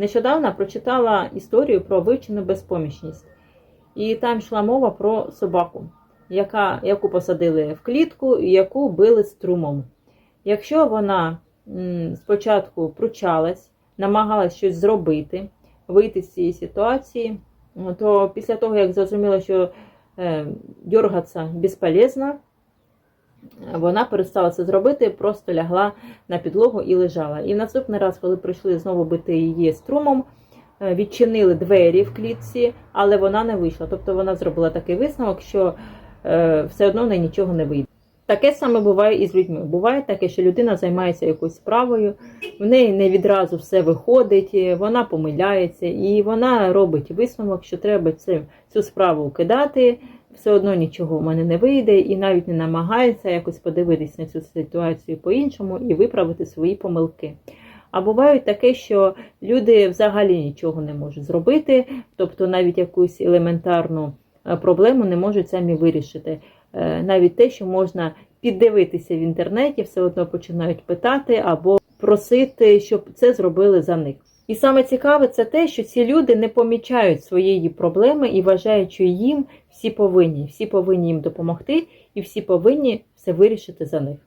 Нещодавно прочитала історію про вивчену безпомічність. І там йшла мова про собаку, яка, яку посадили в клітку і яку били струмом. Якщо вона спочатку пручалась, намагалась щось зробити, вийти з цієї ситуації, то після того, як зрозуміла, що е, дергатися безполезно, вона перестала це зробити, просто лягла на підлогу і лежала. І наступний раз, коли прийшли знову бити її струмом, е, відчинили двері в клітці, але вона не вийшла. Тобто вона зробила такий висновок, що е, все одно в неї нічого не вийде. Таке саме буває і з людьми. Буває таке, що людина займається якоюсь справою, в неї не відразу все виходить, е, вона помиляється, і вона робить висновок, що треба цю справу кидати, все одно нічого в мене не вийде, і навіть не намагається якось подивитись на цю ситуацію по-іншому і виправити свої помилки. А буває таке, що люди взагалі нічого не можуть зробити, тобто навіть якусь елементарну е, проблему не можуть самі вирішити. Е, Навіть те, що можна піддивитися в інтернеті, все одно починають питати або просити, щоб це зробили за них. І саме цікаве це те, що ці люди не помічають своєї проблеми і вважають, що їм всі повинні, всі повинні їм допомогти, і всі повинні все вирішити за них.